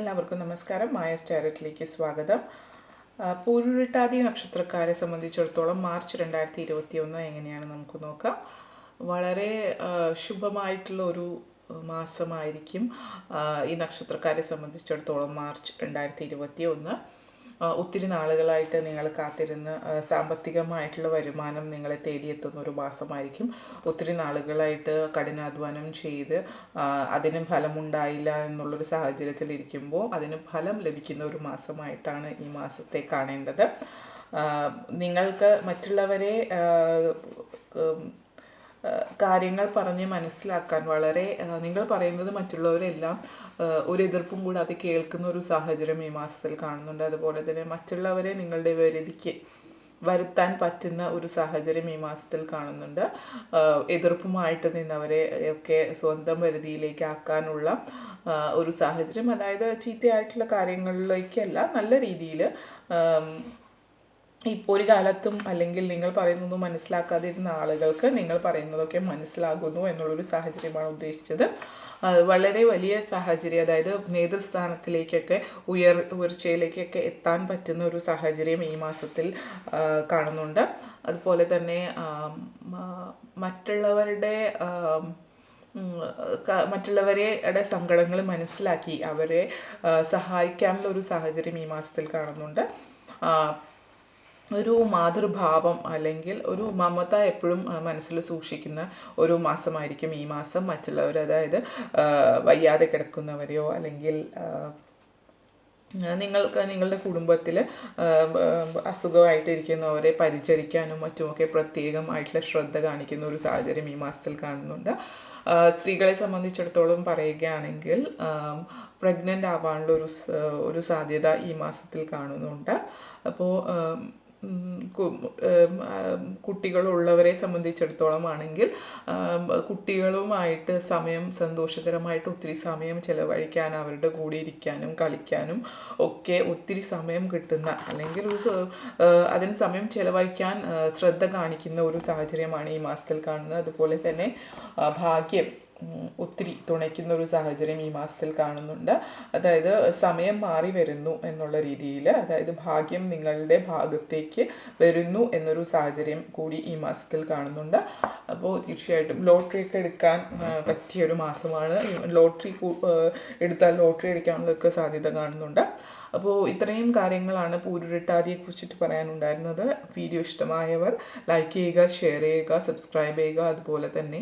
എല്ലാവർക്കും നമസ്കാരം. മായ സ്റ്റാരറ്റിലേക്ക് സ്വാഗതം. പൂരുരുട്ടാതി നക്ഷത്രക്കാരെ സംബന്ധിച്ചിടത്തോളം മാർച്ച് രണ്ടായിരത്തി ഇരുപത്തി ഒന്ന് എങ്ങനെയാണ് നമുക്ക് നോക്കാം. വളരെ ശുഭമായിട്ടുള്ള ഒരു മാസമായിരിക്കും ഈ നക്ഷത്രക്കാരെ സംബന്ധിച്ചിടത്തോളം മാർച്ച് രണ്ടായിരത്തി ഇരുപത്തി ഒന്ന് ഒത്തിരി നാളുകളായിട്ട് നിങ്ങൾ കാത്തിരുന്ന് സാമ്പത്തികമായിട്ടുള്ള വരുമാനം നിങ്ങളെ തേടിയെത്തുന്ന ഒരു മാസമായിരിക്കും. ഒത്തിരി നാളുകളായിട്ട് കഠിനാധ്വാനം ചെയ്ത് അതിന് ഫലമുണ്ടായില്ല എന്നുള്ളൊരു സാഹചര്യത്തിൽ ഇരിക്കുമ്പോൾ അതിന് ഫലം ലഭിക്കുന്ന ഒരു മാസമായിട്ടാണ് ഈ മാസത്തെ കാണേണ്ടത്. നിങ്ങൾക്ക് മറ്റുള്ളവരെ കാര്യങ്ങൾ പറഞ്ഞ് മനസ്സിലാക്കാൻ വളരെ നിങ്ങൾ പറയുന്നത് മറ്റുള്ളവരെല്ലാം ഒരു എതിർപ്പും കൂടാതെ കേൾക്കുന്ന ഒരു സാഹചര്യം ഈ മാസത്തിൽ കാണുന്നുണ്ട്. അതുപോലെ തന്നെ മറ്റുള്ളവരെ നിങ്ങളുടെ വരുതിക്ക് വരുത്താൻ പറ്റുന്ന ഒരു സാഹചര്യം ഈ മാസത്തിൽ കാണുന്നുണ്ട്. എതിർപ്പുമായിട്ട് നിന്നവരെ ഒക്കെ സ്വന്തം വരുതിയിലേക്ക് ആക്കാനുള്ള ഒരു സാഹചര്യം. അതായത് ചീത്തയായിട്ടുള്ള കാര്യങ്ങളിലേക്കല്ല നല്ല രീതിയിൽ ഇപ്പോൾ ഒരു കാലത്തും അല്ലെങ്കിൽ നിങ്ങൾ പറയുന്നതൊന്നും മനസ്സിലാക്കാതിരുന്ന ആളുകൾക്ക് നിങ്ങൾ പറയുന്നതൊക്കെ മനസ്സിലാകുന്നു എന്നുള്ളൊരു സാഹചര്യമാണ് ഉദ്ദേശിച്ചത്. വളരെ വലിയ സാഹചര്യം അതായത് നേതൃസ്ഥാനത്തിലേക്കൊക്കെ ഉയർ ഉയർച്ചയിലേക്കൊക്കെ എത്താൻ പറ്റുന്ന ഒരു സാഹചര്യം ഈ മാസത്തിൽ കാണുന്നുണ്ട്. അതുപോലെ തന്നെ മറ്റുള്ളവരുടെ മറ്റുള്ളവരുടെ സങ്കടങ്ങൾ മനസ്സിലാക്കി അവരെ സഹായിക്കാനുള്ള ഒരു സാഹചര്യം ഈ മാസത്തിൽ കാണുന്നുണ്ട്. ഒരു മാതൃഭാവം അല്ലെങ്കിൽ ഒരു മമത എപ്പോഴും മനസ്സിൽ സൂക്ഷിക്കുന്ന ഒരു മാസമായിരിക്കും ഈ മാസം. മറ്റുള്ളവർ അതായത് വയ്യാതെ കിടക്കുന്നവരെയോ അല്ലെങ്കിൽ നിങ്ങൾക്ക് നിങ്ങളുടെ കുടുംബത്തിൽ അസുഖമായിട്ടിരിക്കുന്നവരെ പരിചരിക്കാനും മറ്റുമൊക്കെ പ്രത്യേകമായിട്ടുള്ള ശ്രദ്ധ കാണിക്കുന്ന ഒരു സാഹചര്യം ഈ മാസത്തിൽ കാണുന്നുണ്ട്. സ്ത്രീകളെ സംബന്ധിച്ചിടത്തോളം പറയുകയാണെങ്കിൽ പ്രഗ്നന്റ് ആവാനുള്ള ഒരു ഒരു സാധ്യത ഈ മാസത്തിൽ കാണുന്നുണ്ട്. അപ്പോൾ കുട്ടികളുള്ളവരെ സംബന്ധിച്ചിടത്തോളം ആണെങ്കിൽ കുട്ടികളുമായിട്ട് സമയം സന്തോഷകരമായിട്ട് ഒത്തിരി സമയം ചിലവഴിക്കാൻ അവരുടെ കൂടെ ഇരിക്കാനും കളിക്കാനും ഒക്കെ ഒത്തിരി സമയം കിട്ടുന്ന അല്ലെങ്കിൽ ഒരു അതിന് സമയം ചിലവഴിക്കാൻ ശ്രദ്ധ കാണിക്കുന്ന ഒരു സാഹചര്യമാണ് ഈ മാസത്തിൽ കാണുന്നത്. അതുപോലെ തന്നെ ഭാഗ്യം ഒത്തിരി തുണയ്ക്കുന്ന ഒരു സാഹചര്യം ഈ മാസത്തിൽ കാണുന്നുണ്ട്. അതായത് സമയം മാറി വരുന്നു എന്നുള്ള രീതിയിൽ അതായത് ഭാഗ്യം നിങ്ങളുടെ ഭാഗത്തേക്ക് വരുന്നു എന്നൊരു സാഹചര്യം കൂടി ഈ മാസത്തിൽ കാണുന്നുണ്ട്. അപ്പോൾ തീർച്ചയായിട്ടും ലോട്ടറി ഒക്കെ എടുക്കാൻ ആ, പറ്റിയ ഒരു മാസമാണ്. ലോട്ടറി എടുത്താൽ ലോട്ടറി അടിക്കാനുള്ളൊക്കെ സാധ്യത കാണുന്നുണ്ട്. അപ്പോൾ ഇത്രയും കാര്യങ്ങളാണ് പൂരുരുട്ടാതിയെ കുറിച്ചിട്ട് പറയാനുണ്ടായിരുന്നത്. വീഡിയോ ഇഷ്ടമായവർ ലൈക്ക് ചെയ്യുക ഷെയർ ചെയ്യുക സബ്സ്ക്രൈബ് ചെയ്യുക അതുപോലെ തന്നെ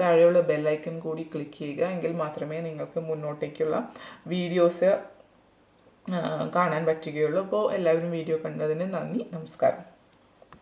താഴെയുള്ള ബെല്ലൈക്കൺ കൂടി ക്ലിക്ക് ചെയ്യുക എങ്കിൽ മാത്രമേ നിങ്ങൾക്ക് മുന്നോട്ടേക്കുള്ള വീഡിയോസ് കാണാൻ പറ്റുകയുള്ളൂ. അപ്പോൾ എല്ലാവരും വീഡിയോ കണ്ടതിന് നന്ദി നമസ്കാരം.